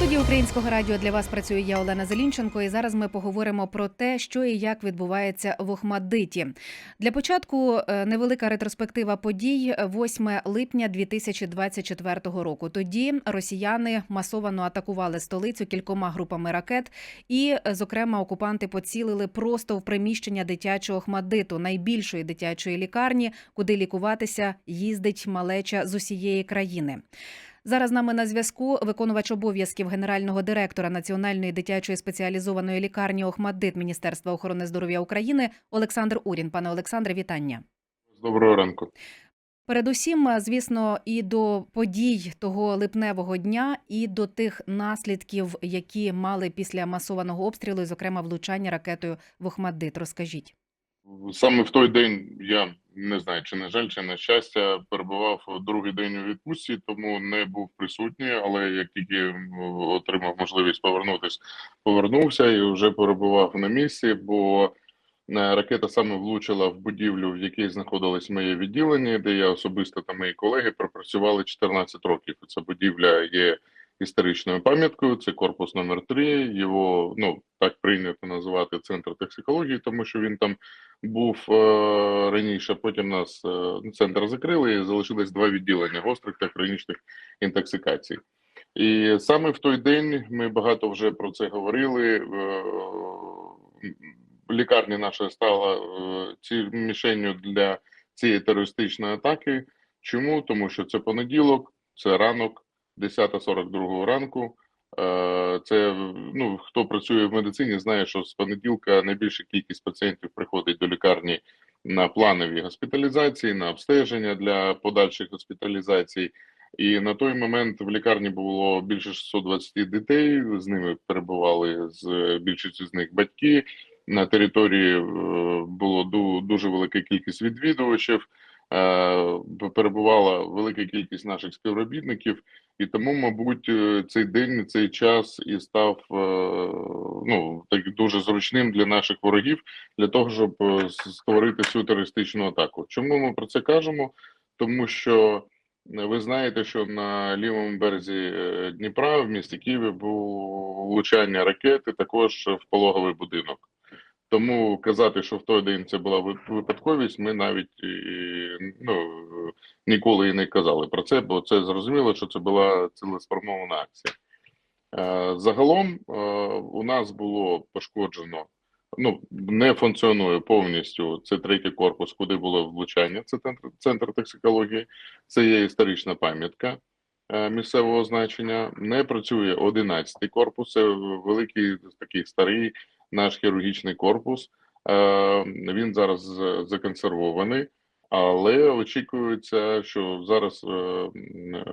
студії українського радіо для вас працює я Олена Зелінченко. І зараз ми поговоримо про те, що і як відбувається в Охмадиті. Для початку е, невелика ретроспектива подій 8 липня 2024 року. Тоді росіяни масовано атакували столицю кількома групами ракет, і, е, зокрема, окупанти поцілили просто в приміщення дитячого Охмадиту, найбільшої дитячої лікарні, куди лікуватися їздить малеча з усієї країни. Зараз з нами на зв'язку виконувач обов'язків генерального директора Національної дитячої спеціалізованої лікарні Охмаддит Міністерства охорони здоров'я України Олександр Урін. Пане Олександре, вітання. Доброго ранку. Передусім, звісно, і до подій того липневого дня, і до тих наслідків, які мали після масованого обстрілу, зокрема влучання ракетою в Охмаддит. Розкажіть. Саме в той день я не знаю, чи на жаль, чи на щастя, перебував другий день у відпустці, тому не був присутній. Але як тільки отримав можливість повернутися, повернувся і вже перебував на місці, бо е, ракета саме влучила в будівлю, в якій знаходилось моє відділення, де я особисто та мої колеги пропрацювали 14 років. Ця будівля є історичною пам'яткою. Це корпус номер 3 Його ну так прийнято називати центр токсикології, тому що він там був е, раніше. Потім нас е, центр закрили і залишилось два відділення гострих та хронічних інтоксикацій. І саме в той день ми багато вже про це говорили. Е, лікарня наша стала е, ці мішенню для цієї терористичної атаки. Чому? Тому що це понеділок, це ранок, 10.42 ранку. Е, це ну хто працює в медицині, знає, що з понеділка найбільша кількість пацієнтів приходить до лікарні на планові госпіталізації, на обстеження для подальших госпіталізацій. І на той момент в лікарні було більше 620 дітей. З ними перебували з більшістю з них батьки. На території е, було дуже велика кількість відвідувачів. Е, перебувала велика кількість наших співробітників, і тому, мабуть, е, цей день, цей час і став е, ну так дуже зручним для наших ворогів для того, щоб створити цю терористичну атаку. Чому ми про це кажемо? Тому що ви знаєте, що на лівому березі Дніпра в місті Києві було влучання ракети, також в пологовий будинок. Тому казати, що в той день це була випадковість, ми навіть ну, ніколи і не казали про це, бо це зрозуміло, що це була цілеспрямована акція. Е, загалом е, у нас було пошкоджено, ну не функціонує повністю. Це третій корпус, куди було влучання. Це центр, центр токсикології, це є історична пам'ятка е, місцевого значення. Не працює 11-й корпус, це великий такий старий наш хірургічний корпус. Е, він зараз законсервований, але очікується, що зараз е,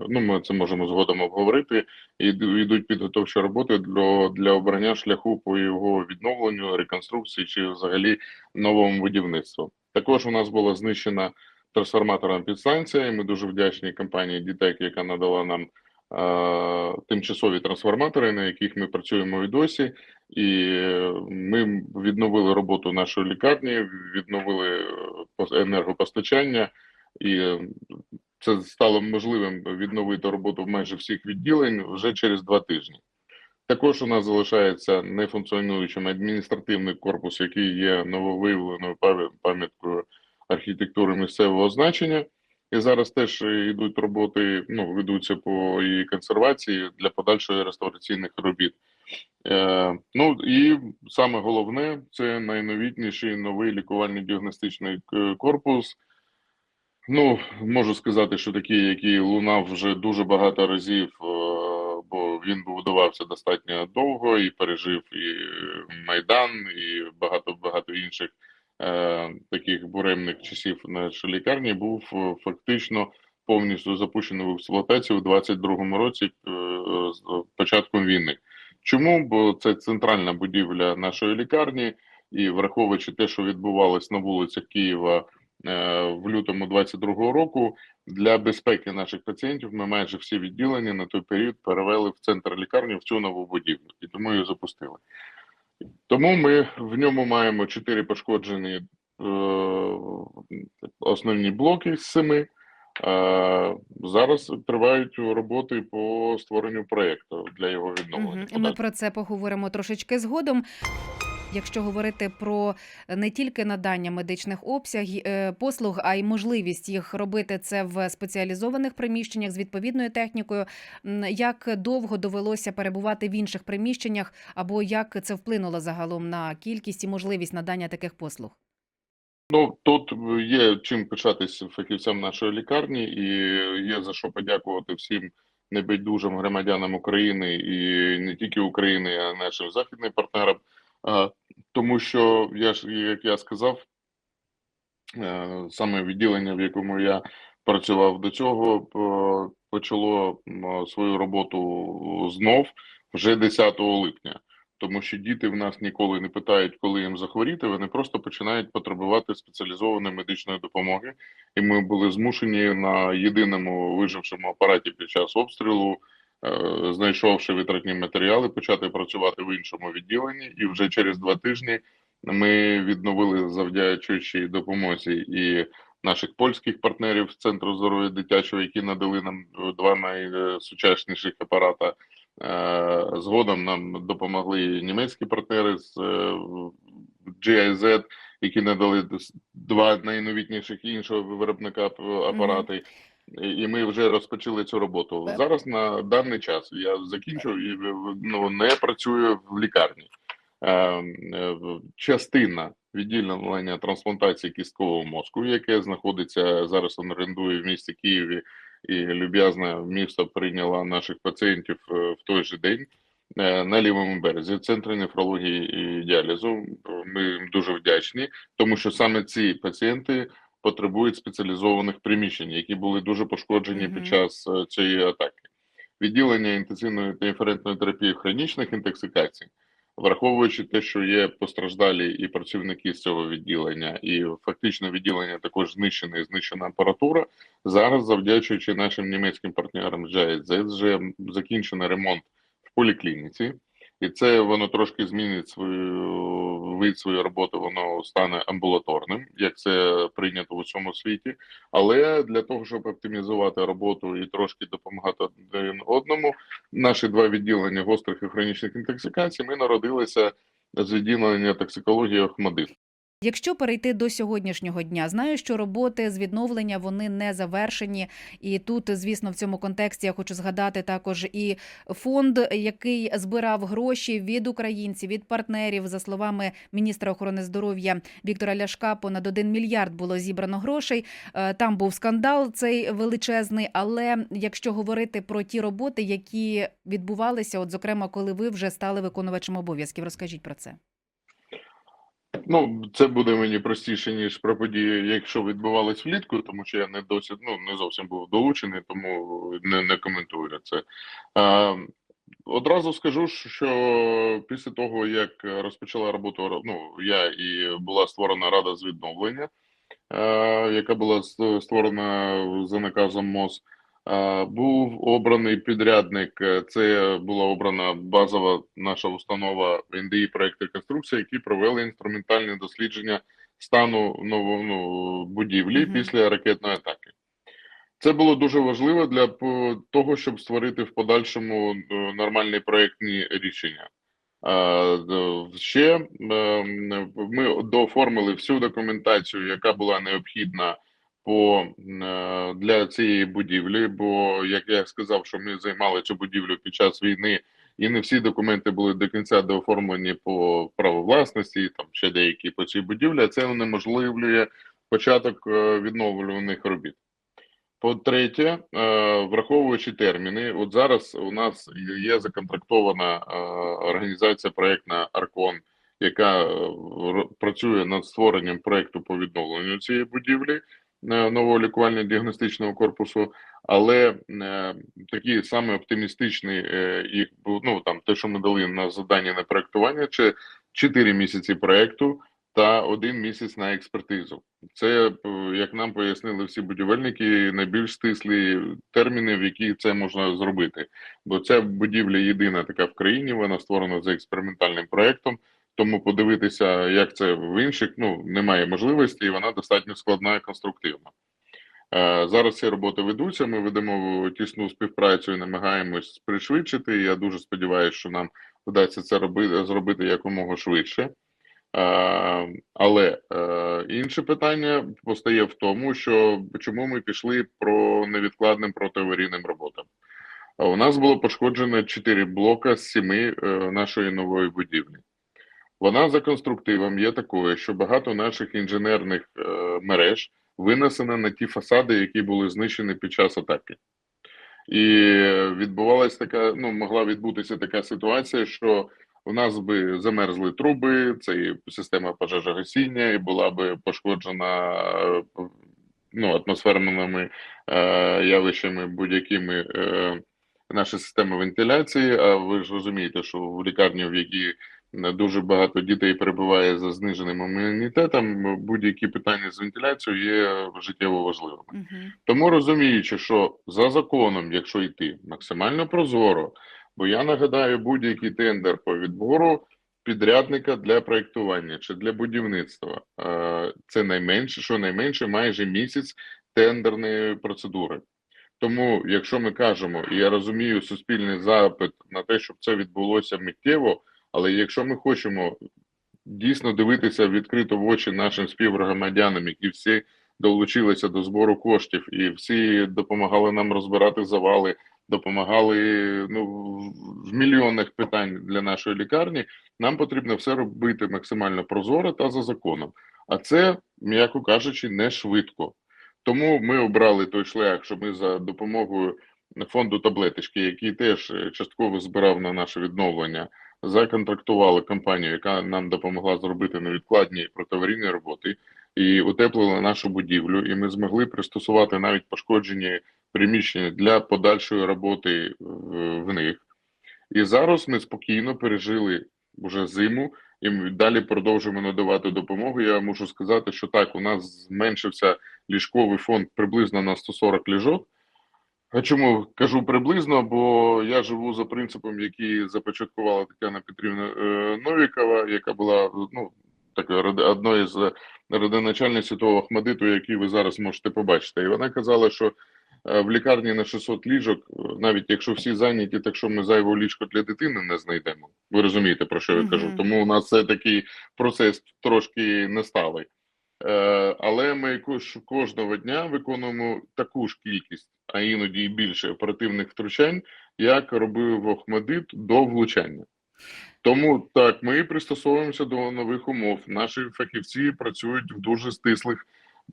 ну ми це можемо згодом обговорити. і йдуть підготовчі роботи для для обрання шляху по його відновленню, реконструкції чи взагалі новому будівництву. Також у нас була знищена трансформаторна підстанція. і Ми дуже вдячні компанії Дітек, яка надала нам тимчасові трансформатори, на яких ми працюємо і досі, і ми відновили роботу нашої лікарні, відновили е, енергопостачання, і це стало можливим відновити роботу майже всіх відділень вже через два тижні. Також у нас залишається нефункціонуючим адміністративний корпус, який є нововиявленою пам'яткою архітектури місцевого значення. І зараз теж йдуть роботи, ну ведуться по її консервації для подальшої реставраційних робіт. Е, Ну і саме головне це найновітніший новий лікувально-діагностичний корпус. Ну, можу сказати, що такий, який лунав вже дуже багато разів, е, бо він будувався достатньо довго і пережив і Майдан, і багато багато інших Е, таких буремних часів нашої лікарні був е, фактично повністю запущений в експлуатацію у 22-му році е, з початком війни. Чому? Бо це центральна будівля нашої лікарні, і враховуючи те, що відбувалось на вулицях Києва в лютому 22-го року, для безпеки наших пацієнтів ми майже всі відділення на той період перевели в центр лікарні в цю нову будівлю, і тому її запустили. Тому ми в ньому маємо чотири пошкоджені е, основні блоки з семи. Е, Зараз тривають роботи по створенню проєкту для його відновлення. Мгм. Ми про це поговоримо трошечки згодом. Якщо говорити про не тільки надання медичних обсягів е, послуг, а й можливість їх робити це в спеціалізованих приміщеннях з відповідною технікою, як довго довелося перебувати в інших приміщеннях, або як це вплинуло загалом на кількість і можливість надання таких послуг? Ну, тут є чим пишатись фахівцям нашої лікарні, і є за що подякувати всім небайдужим громадянам України і не тільки України, а нашим західним партнерам. Тому що я ж, як я сказав, е, саме відділення, в якому я працював до цього, почало свою роботу знов вже 10 липня. Тому що діти в нас ніколи не питають, коли їм захворіти. Вони просто починають потребувати спеціалізованої медичної допомоги. І ми були змушені на єдиному вижившому апараті під час обстрілу, е, знайшовши витратні матеріали, почати працювати в іншому відділенні. І вже через два тижні ми відновили завдячуючи допомозі і наших польських партнерів з центру здоров'я дитячого, які надали нам два найсучасніших апарата. Е, Згодом нам допомогли німецькі партнери з е, GIZ, які надали два найновітніших іншого виробника апарати. І ми вже розпочали цю роботу. Е. Зараз на даний час я закінчу і ну, не працюю в лікарні. Е, е, Частина відділення трансплантації кісткового мозку, яке знаходиться зараз, він орендує в місті Києві, і люб'язне місто прийняло наших пацієнтів е, в той же день е, на лівому березі в центрі нефрології і діалізу. Ми їм дуже вдячні, тому що саме ці пацієнти потребують спеціалізованих приміщень, які були дуже пошкоджені Мгм. під час е, цієї атаки. Відділення інтенсивної та інферентної терапії хронічних інтоксикацій, враховуючи те, що є постраждалі і працівники з цього відділення, і фактично відділення також знищене і знищена апаратура. Зараз, завдячуючи нашим німецьким партнерам GIZ, вже закінчено ремонт в поліклініці, і це воно трошки змінить свою вид свою роботу. воно стане амбулаторним, як це прийнято в усьому світі. Але для того, щоб оптимізувати роботу і трошки допомагати один одному, наші два відділення гострих і хронічних інтоксикацій, ми народилися з відділення токсикології Охмадит. Якщо перейти до сьогоднішнього дня, знаю, що роботи з відновлення вони не завершені. І тут, звісно, в цьому контексті я хочу згадати також і фонд, який збирав гроші від українців, від партнерів. За словами міністра охорони здоров'я Віктора Ляшка, понад 1 мільярд було зібрано грошей. Е, Там був скандал цей величезний. Але якщо говорити про ті роботи, які відбувалися, от зокрема, коли ви вже стали виконувачем обов'язків, розкажіть про це. Ну, це буде мені простіше, ніж про події, якщо відбувалось влітку, тому що я не досить, ну, не зовсім був долучений, тому не, не коментую це. А, одразу скажу, що після того, як розпочала роботу, ну, я і була створена рада з відновлення, яка була створена за наказом МОЗ. Був обраний підрядник. е, Це була обрана базова наша установа НДІ проект реконструкція, які провели інструментальне дослідження стану ново, ну, будівлі Мгм. після ракетної атаки. Це було дуже важливо для того, щоб створити в подальшому е, нормальні проектні рішення. Ще е, ми дооформили всю документацію, яка була необхідна по е, для цієї будівлі. Бо, як я сказав, що ми займали цю будівлю під час війни, і не всі документи були до кінця дооформлені по праву власності, там ще деякі по цій будівлі. Це унеможливлює початок е, відновлюваних робіт. По-третє, е, враховуючи терміни, от зараз у нас є законтрактована організація проєктна Аркон, яка працює над створенням проєкту по відновленню цієї будівлі нового лікувально-діагностичного корпусу. Але е, такі саме оптимістичні е, їх ну там те, що ми дали на завдання на проєктування, це 4 місяці проєкту та один місяць на експертизу. Це, е, як нам пояснили всі будівельники, найбільш стислі терміни, в які це можна зробити. Бо ця будівля єдина така в країні, вона створена за експериментальним проєктом. Тому подивитися, як це в інших, ну немає можливості, і вона достатньо складна і конструктивна. Е, Зараз ці роботи ведуться. Ми ведемо тісну співпрацю і намагаємось пришвидшити. Я дуже сподіваюся, що нам вдасться це робити зробити якомога швидше. Е, Але е, інше питання постає в тому, що чому ми пішли про невідкладним протиаварійним роботам. У нас було пошкоджено 4 блока з 7 е, нашої нової будівлі. Вона за конструктивом є такою, що багато наших інженерних е, мереж винесено на ті фасади, які були знищені під час атаки. І відбувалася така, ну, могла відбутися така ситуація, що у нас би замерзли труби, це і система пожежогасіння, і була би пошкоджена ну, атмосферними е, явищами будь-якими е, наша система вентиляції. А ви ж розумієте, що в лікарні, в якій дуже багато дітей перебуває за зниженим імунітетом, будь-які питання з вентиляцією є життєво важливими. Угу. Тому розуміючи, що за законом, якщо йти максимально прозоро, бо я нагадаю, будь-який тендер по відбору підрядника для проєктування чи для будівництва, це найменше, що найменше майже місяць тендерної процедури. Тому, якщо ми кажемо, і я розумію суспільний запит на те, щоб це відбулося миттєво, але якщо ми хочемо дійсно дивитися відкрито в очі нашим співгромадянам, які всі долучилися до збору коштів, і всі допомагали нам розбирати завали, допомагали ну в мільйонних питань для нашої лікарні. Нам потрібно все робити максимально прозоро та за законом. А це, м'яко кажучи, не швидко. Тому ми обрали той шлях, що ми за допомогою фонду таблеточки, який теж частково збирав на наше відновлення, законтрактували компанію, яка нам допомогла зробити невідкладні протиаварійні роботи, і утеплили нашу будівлю. І ми змогли пристосувати навіть пошкоджені приміщення для подальшої роботи в них. І зараз ми спокійно пережили вже зиму. І ми далі продовжуємо надавати допомогу. Я можу сказати, що так, у нас зменшився ліжковий фонд приблизно на 140 ліжок. А чому кажу приблизно? Бо я живу за принципом, який започаткувала Тетяна Петрівна е, Новікова, яка була ну такою одною з родоначальниць того Ахмадиту, який ви зараз можете побачити. І вона казала, що е, в лікарні на 600 ліжок, навіть якщо всі зайняті, так що ми зайву ліжко для дитини не знайдемо. Ви розумієте, про що я кажу? Тому у нас це такий процес трошки несталий. Е, Але ми кожного дня виконуємо таку ж кількість, а іноді і більше оперативних втручань, як робив Охмадит до влучання. Тому так, ми пристосовуємося до нових умов. Наші фахівці працюють в дуже стислих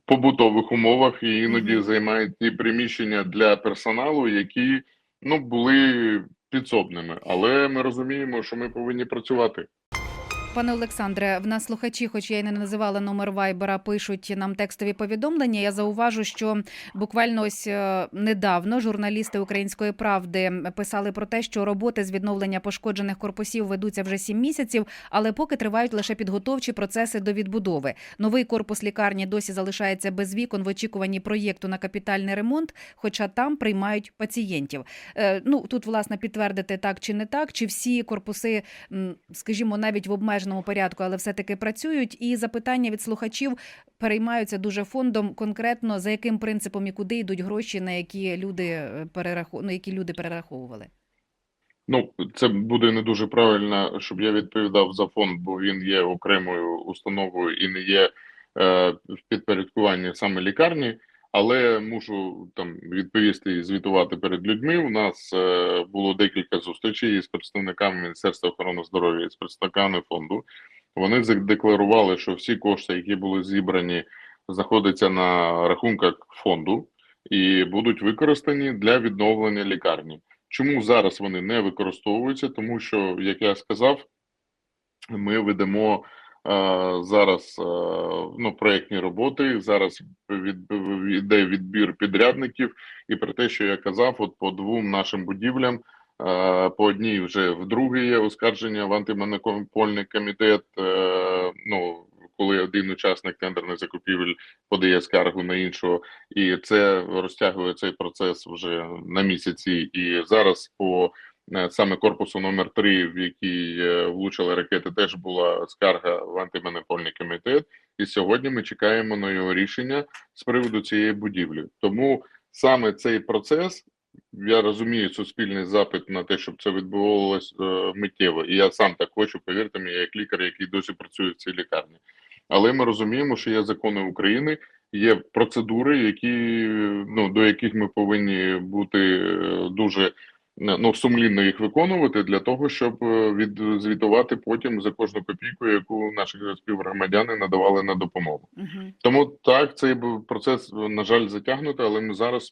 побутових умовах і іноді займають ті приміщення для персоналу, які ну були підсобними. Але ми розуміємо, що ми повинні працювати. Пане Олександре, в нас слухачі, хоч я й не називала номер Вайбера, пишуть нам текстові повідомлення. Я зауважу, що буквально ось е, недавно журналісти Української правди писали про те, що роботи з відновлення пошкоджених корпусів ведуться вже сім місяців, але поки тривають лише підготовчі процеси до відбудови. Новий корпус лікарні досі залишається без вікон в очікуванні проєкту на капітальний ремонт, хоча там приймають пацієнтів. Е, Ну тут власне підтвердити так чи не так, чи всі корпуси, скажімо, навіть в обмеженому порядку, але все-таки працюють. І запитання від слухачів переймаються дуже фондом конкретно за яким принципом і куди йдуть гроші, на які люди е, перераху... на які люди перераховували. Ну, це буде не дуже правильно, щоб я відповідав за фонд, бо він є окремою установою і не є е, в підпорядкуванні саме лікарні. Але мушу там відповісти і звітувати перед людьми. У нас е, було декілька зустрічей з представниками Міністерства охорони здоров'я і з представниками фонду. Вони задекларували, що всі кошти, які були зібрані, знаходяться на рахунках фонду і будуть використані для відновлення лікарні. Чому зараз вони не використовуються? Тому що, як я сказав, ми ведемо зараз ну, проєктні роботи. Зараз від, йде відбір підрядників, і про те, що я казав, от по двом нашим будівлям. По одній вже вдруге є оскарження в антимонопольний комітет. е, Ну коли один учасник тендерних закупівель подає скаргу на іншого, і це розтягує цей процес вже на місяці. І зараз по саме корпусу номер 3 в який е, влучили ракети, теж була скарга в антимонопольний комітет. І сьогодні ми чекаємо на його рішення з приводу цієї будівлі. Тому саме цей процес. Я розумію суспільний запит на те, щоб це відбувалося е, миттєво, і я сам так хочу, повірте мені, як лікар, який досі працює в цій лікарні. Але ми розуміємо, що є закони України, є процедури, які ну до яких ми повинні бути е, дуже ну сумлінно їх виконувати для того, щоб е, відзвітувати потім за кожну копійку, яку наші співгромадяни надавали на допомогу. Угу. Тому так цей процес на жаль затягнутий, але ми зараз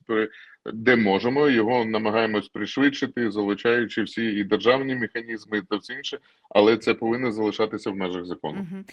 де можемо його намагаємось пришвидшити, залучаючи всі і державні механізми, та все інше, але це повинно залишатися в межах закону. Угу.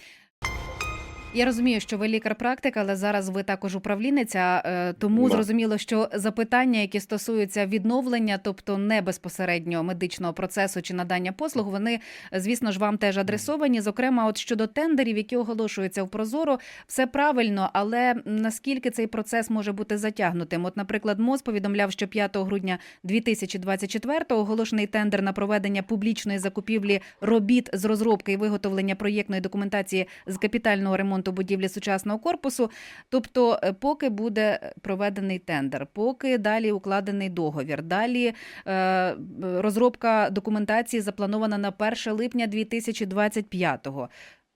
Я розумію, що ви лікар-практик, але зараз ви також управлінниця, е, тому Да. зрозуміло, що запитання, які стосуються відновлення, тобто не безпосередньо медичного процесу чи надання послуг, вони, звісно ж, вам теж адресовані. Зокрема, от щодо тендерів, які оголошуються в Прозоро, все правильно, але наскільки цей процес може бути затягнутим? От, наприклад, МОЗ повідомляв, що 5 грудня 2024-го оголошений тендер на проведення публічної закупівлі робіт з розробки і виготовлення проєктної документації з капітального ремонту будівлі сучасного корпусу. Тобто, е, поки буде проведений тендер, поки далі укладений договір, далі е, розробка документації запланована на 1 липня 2025-го.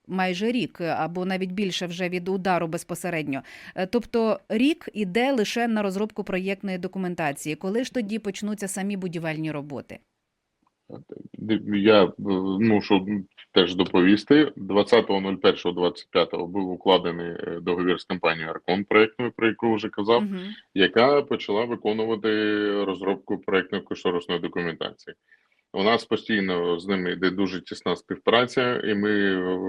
Майже рік або навіть більше вже від удару безпосередньо. Е, Тобто рік іде лише на розробку проєктної документації. Коли ж тоді почнуться самі будівельні роботи? Я е, мушу теж доповісти. 20.01.25 був укладений е, договір з компанією Аркон проєктною, про яку вже казав. Угу. яка почала виконувати розробку проектної кошторисної документації. У нас постійно з ними йде дуже тісна співпраця, і ми е,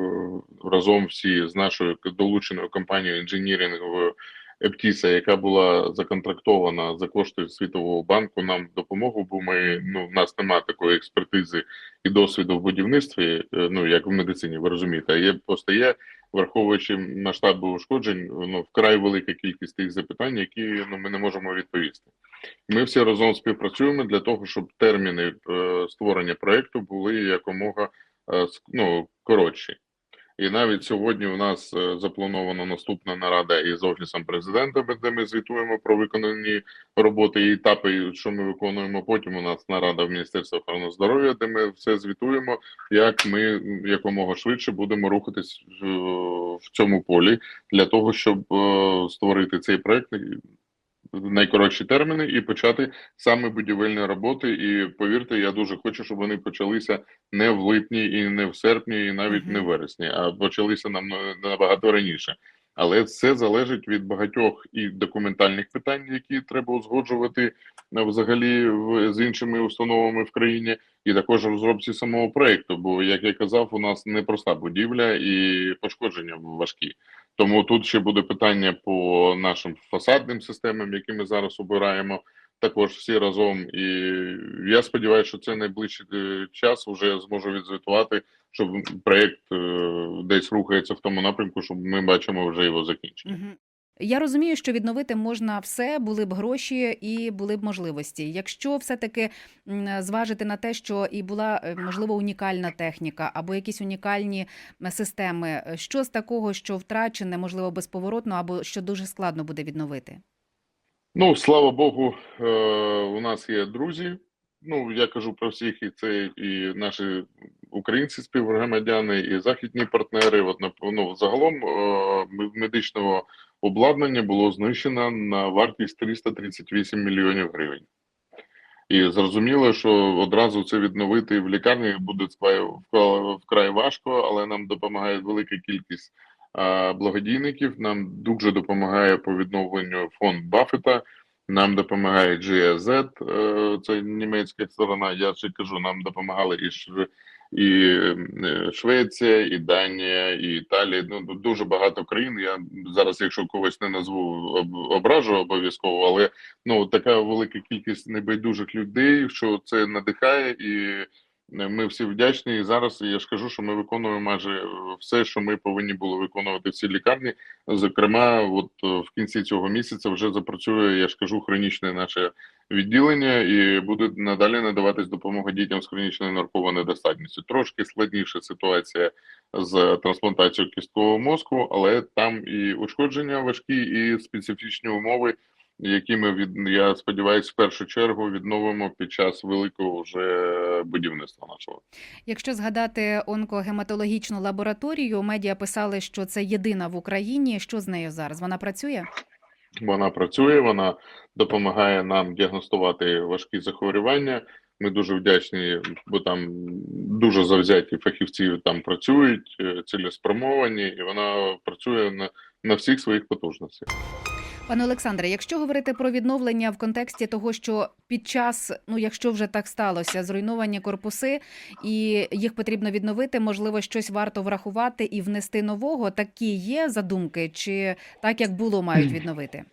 разом всі з нашою долученою компанією інженіринговою Ептіса, яка була законтрактована за кошти Світового банку, нам допомогу, бо ми ну в нас немає такої експертизи і досвіду в будівництві, е, ну як в медицині, ви розумієте, а є просто є, враховуючи масштаби ушкоджень, ну вкрай велика кількість тих запитань, які ну ми не можемо відповісти. Ми всі разом співпрацюємо для того, щоб терміни е, створення проекту були якомога е, ну, коротші. І навіть сьогодні у нас е, запланована наступна нарада із офісом президента, де ми звітуємо про виконані роботи і етапи, що ми виконуємо. Потім у нас нарада в Міністерстві охорони здоров'я, де ми все звітуємо, як ми якомога швидше будемо рухатись в, в цьому полі для того, щоб е, створити цей проект найкоротші терміни і почати саме будівельні роботи. І повірте, я дуже хочу, щоб вони почалися не в липні і не в серпні, і навіть Мгм. не в вересні, а почалися нам набагато раніше. Але це залежить від багатьох і документальних питань, які треба узгоджувати е, взагалі в, з іншими установами в країні, і також розробці самого проекту. Бо, як я казав, у нас непроста будівля і пошкодження важкі. Тому тут ще буде питання по нашим фасадним системам, які ми зараз обираємо. Також всі разом, і я сподіваюся, що це найближчий е, час вже зможу відзвітувати, щоб проєкт е, десь рухається в тому напрямку, щоб ми бачимо вже його закінчення. Я розумію, що відновити можна все, були б гроші і були б можливості. Якщо все-таки зважити на те, що і була е, можливо унікальна техніка або якісь унікальні системи, е, що з такого, що втрачене, можливо, безповоротно, або що дуже складно буде відновити? Ну, слава Богу, е, у нас є друзі. Ну, я кажу про всіх, і це і наші українці співгромадяни, і західні партнери. От ну, загалом медичного обладнання було знищено на вартість 338 мільйонів гривень. І зрозуміло, що одразу це відновити в лікарні буде вкрай- важко, але нам допомагає велика кількість благодійників. Нам дуже допомагає по відновленню фонд Баффета. Нам допомагає GSZ, е, це німецька сторона. Я ще кажу, нам допомагали і і е, Швеція, і Данія, і Італія. Ну дуже багато країн. Я зараз, якщо когось не назву, ображу обов'язково, але ну така велика кількість небайдужих людей, що це надихає, і ми всі вдячні. І зараз я ж кажу, що ми виконуємо майже все, що ми повинні були виконувати в цій лікарні. Зокрема, от е, в кінці цього місяця вже запрацює, я ж кажу, хронічне наше відділення і буде надалі надаватись допомога дітям з хронічною нирковою недостатністю. Трошки складніша ситуація з трансплантацією кісткового мозку, але там і ушкодження важкі, і специфічні умови, які ми від я сподіваюся, в першу чергу відновимо під час великого вже будівництва нашого. Якщо згадати онкогематологічну лабораторію, медіа писали, що це єдина в Україні. Що з нею зараз? Вона працює? Вона працює, вона допомагає нам діагностувати важкі захворювання. Ми дуже вдячні, бо там дуже завзяті фахівці там працюють, цілеспромовані, цілеспрямовані, і вона працює на, на всіх своїх потужностях. Пане Олександре, якщо говорити про відновлення в контексті того, що під час, ну якщо вже так сталося, зруйновані корпуси і їх потрібно відновити, можливо, щось варто врахувати і внести нового. Такі є задумки, чи так як було, мають відновити?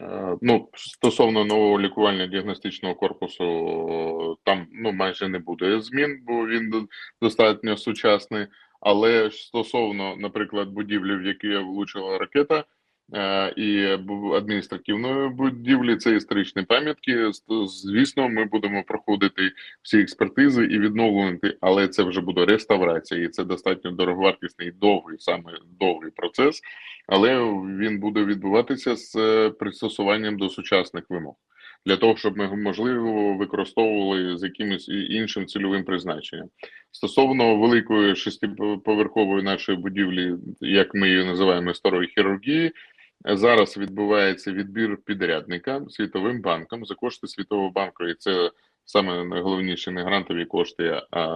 Е, Ну, стосовно нового лікувально-діагностичного корпусу, е, там ну майже не буде змін, бо він достатньо сучасний. Але стосовно, наприклад, будівлі, в які влучила ракета, і адміністративної будівлі, це історичні пам'ятки. Звісно, ми будемо проходити всі експертизи і відновлювати, але це вже буде реставрація, і це достатньо дороговартісний, довгий, саме довгий процес але він буде відбуватися з е, пристосуванням до сучасних вимог для того, щоб ми можливо використовували з якимось іншим цільовим призначенням. Стосовно великої шестиповерхової нашої будівлі, як ми її називаємо старої хірургії. Зараз відбувається відбір підрядника світовим банком за кошти Світового банку, і це саме найголовніше не грантові кошти, а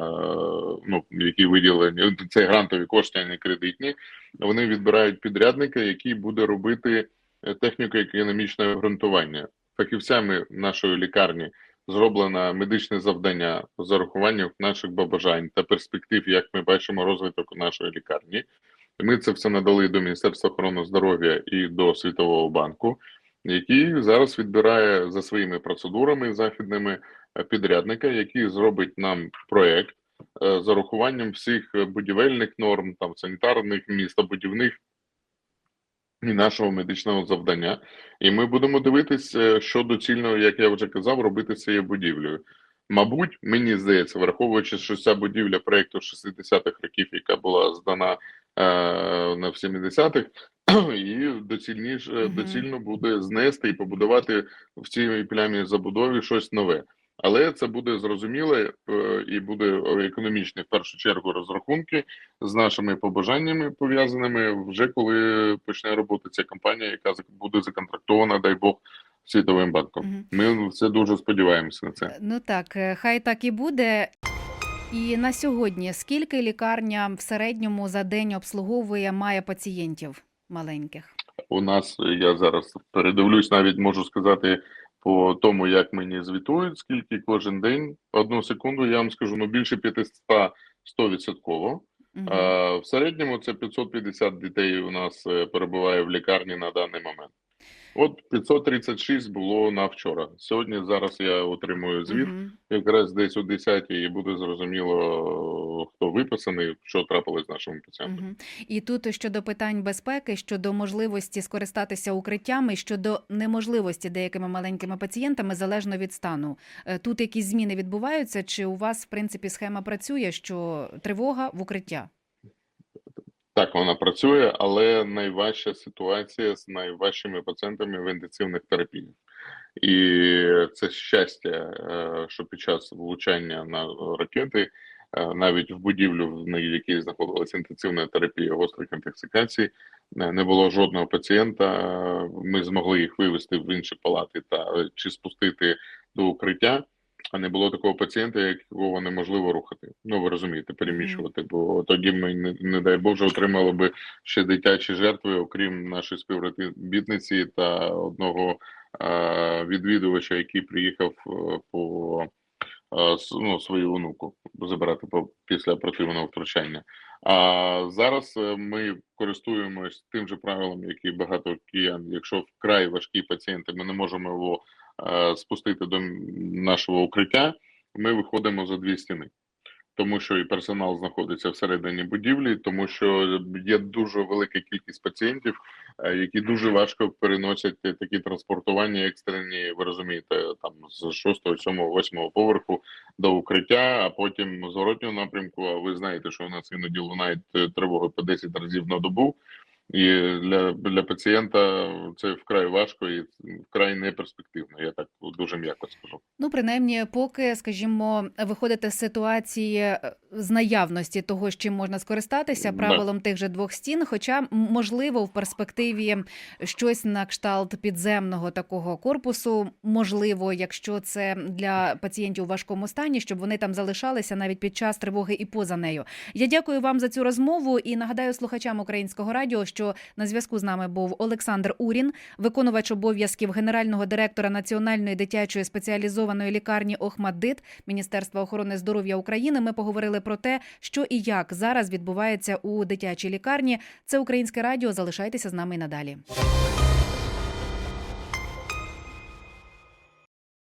ну які виділені це грантові кошти, а не кредитні вони відбирають підрядника, який буде робити е, техніко-економічне обґрунтування. Фахівцями нашої лікарні зроблено медичне завдання з урахуванням наших побажань та перспектив, як ми бачимо розвиток нашої лікарні. Ми це все надали до Міністерства охорони здоров'я і до Світового банку, який зараз відбирає за своїми процедурами західними е, підрядника, який зробить нам проект е, з урахуванням всіх е, будівельних норм, там санітарних, містобудівних і нашого медичного завдання. І ми будемо дивитися, що доцільно, як я вже казав, робити з цією будівлею. Мабуть, мені здається, враховуючи, що ця будівля проєкту 60-х років, яка була здана е, на в 70-х, її доцільніше Мгм. доцільно буде знести і побудувати в цій плямі забудові щось нове. Але це буде зрозуміле е, і буде економічні в першу чергу розрахунки з нашими побажаннями пов'язаними вже коли почне роботи ця компанія, яка буде законтрактована, дай Бог, світовим банком. Мгм. Ми все дуже сподіваємося на це. Ну так, е, хай так і буде. І на сьогодні скільки лікарня в середньому за день обслуговує, має пацієнтів маленьких? У нас я зараз передивлюсь, навіть можу сказати по тому, як мені звітують, скільки кожен день. Одну секунду я вам скажу, ну більше 500 100%. Мгм. Е, В середньому це 550 дітей у нас е, перебуває в лікарні на даний момент. От 536 було на вчора. Сьогодні зараз я отримую звіт. Мгм. Якраз десь о 10 і буде зрозуміло, хто виписаний, що трапилось з нашими пацієнтами. Мгм. І тут щодо питань безпеки, щодо можливості скористатися укриттями, щодо неможливості деякими маленькими пацієнтами залежно від стану. Е, Тут якісь зміни відбуваються, чи у вас в принципі схема працює, що тривога в укриття? Так, вона працює, але найважча ситуація з найважчими пацієнтами в інтенсивних терапіях. І це щастя, е, що під час влучання на ракети, е, навіть в будівлю, в якій знаходилася інтенсивна терапія гострих інтоксикацій, е, не було жодного пацієнта. Ми змогли їх вивести в інші палати та чи спустити до укриття. А не було такого пацієнта, якого неможливо рухати. Ну ви розумієте, переміщувати. Бо тоді ми не, не дай Боже отримали би ще дитячі жертви, окрім нашої співробітниці та одного е, відвідувача, який приїхав е, по е, ну, свою онуку забирати по після оперативного втручання. А зараз е, ми користуємось тим же правилом, які багато киян. Якщо вкрай важкі пацієнти, ми не можемо його спустити до нашого укриття. Ми виходимо за дві стіни. тому що і персонал знаходиться всередині будівлі, тому що є дуже велика кількість пацієнтів, е, які дуже важко переносять такі транспортування екстрені. Ви розумієте, там з 6, 7, 8 поверху до укриття, а потім зворотнього напрямку. А ви знаєте, що у нас іноді лунають е, тривоги по 10 разів на добу. І для, для пацієнта це вкрай важко і вкрай неперспективно. Я так дуже м'яко скажу. Ну, принаймні, поки, скажімо, виходите з ситуації е, з наявності того, з чим можна скористатися, правилом тих же двох стін. Хоча, можливо, в перспективі щось на кшталт підземного такого корпусу, можливо, якщо це для пацієнтів у важкому стані, щоб вони там залишалися навіть під час тривоги і поза нею. Я дякую вам за цю розмову і нагадаю слухачам українського радіо, що на зв'язку з нами був Олександр Урін, виконувач обов'язків генерального директора Національної дитячої спеціалізованої лікарні Охмаддит Міністерства охорони здоров'я України. Ми поговорили про те, що і як зараз відбувається у дитячій лікарні. Це українське радіо. Залишайтеся з нами і надалі.